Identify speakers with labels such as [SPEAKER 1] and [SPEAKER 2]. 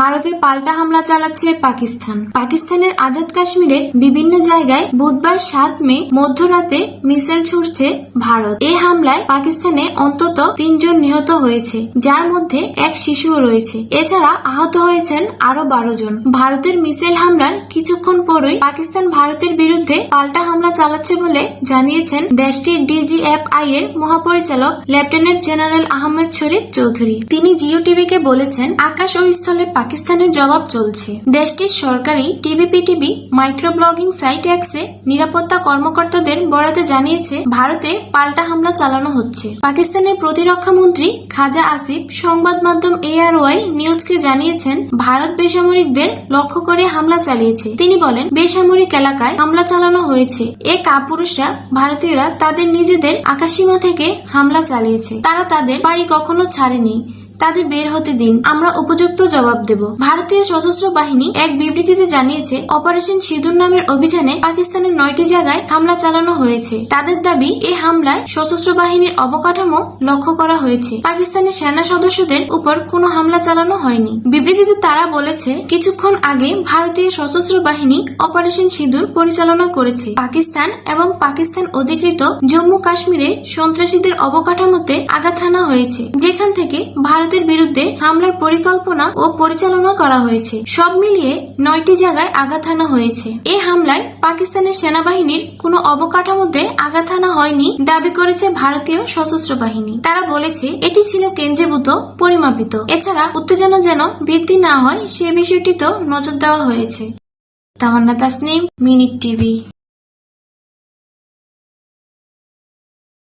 [SPEAKER 1] ভারতে পাল্টা হামলা চালাচ্ছে পাকিস্তান। পাকিস্তানের আজাদ কাশ্মীরের বিভিন্ন জায়গায় বুধবার সাত মে, মধ্যরাতে মিসাইল ছুড়ছে ভারত। এ হামলায় পাকিস্তানে অন্তত তিনজন নিহত হয়েছে, যার মধ্যে এক শিশুও রয়েছে। এছাড়া আহত হয়েছেন আরও বারো জন। ভারতের মিসাইল হামলার কিছুক্ষণ পরই পাকিস্তান ভারতের বিরুদ্ধে পাল্টা হামলা চালাচ্ছে বলে জানিয়েছেন দেশটির ডিজিএফআই এর মহাপরিচালক লেফটেন্যান্ট জেনারেল আহমেদ শরীফ চৌধুরী। তিনি জিও টিভিকে বলেছেন, আকাশ ও স্থলে পাকিস্তানের জবাব চলছে। দেশটির সরকারি TV PTV micro blogging site অ্যাক্সে নিরাপত্তা কর্মকর্তাদের বরাতে জানিয়েছে, ভারতে পাল্টা হামলা চালানো হচ্ছে। পাকিস্তানের প্রতিরক্ষা মন্ত্রী খাজা আসিফ সংবাদ মাধ্যম এআরওয়াই নিউজকে জানিয়েছেন, ভারত বেসামরিকদের লক্ষ্য করে হামলা চালিয়েছে। তিনি বলেন, বেসামরিক এলাকায় হামলা চালানো হয়েছে। এ কাপুরুষরা, ভারতীয়রা তাদের নিজেদের আকাশসীমা থেকে হামলা চালিয়েছে। তারা তাদের বাড়ি কখনো ছাড়েনি। তাদের বের হতে দিন। আমরা উপযুক্ত জবাব দেব। ভারতীয় সশস্ত্র বাহিনী এক বিবৃতিতে জানিয়েছে, অপারেশন সিঁদুর নামের অভিযানে পাকিস্তানের নয়টি জায়গায় হামলা চালানো হয়েছে। তাদের দাবি এই হামলায় সশস্ত্র বাহিনীর অবকাঠামো লক্ষ্য করা হয়েছে। পাকিস্তানের সেনা সদস্যদের উপর কোনো হামলা চালানো হয়নি। বিবৃতিতে তারা বলেছে, কিছুক্ষণ আগে ভারতীয় সশস্ত্র বাহিনী অপারেশন সিঁদুর পরিচালনা করেছে। পাকিস্তান এবং পাকিস্তান অধিকৃত জম্মু কাশ্মীরে সন্ত্রাসীদের অবকাঠামোতে আঘাত হানা হয়েছে, যেখান থেকে ভারতের বিরুদ্ধে হামলার পরিকল্পনা ও পরিচালনা করা হয়েছে। সব মিলিয়ে নয়টি জায়গায় আঘাত হানা হয়েছে। এই হামলায় পাকিস্তানের সেনাবাহিনীর কোনো অবকাঠামোতে আঘাত হানা হয়নি দাবি করেছে ভারতীয় সশস্ত্র বাহিনী। তারা বলেছে, এটি ছিল কেন্দ্রীভূত, পরিমাপিত। এছাড়া উত্তেজনা যেন বৃদ্ধি না হয়, সে বিষয়টিতেও নজর দেওয়া হয়েছে। Tamanna Tasnim, minute TV.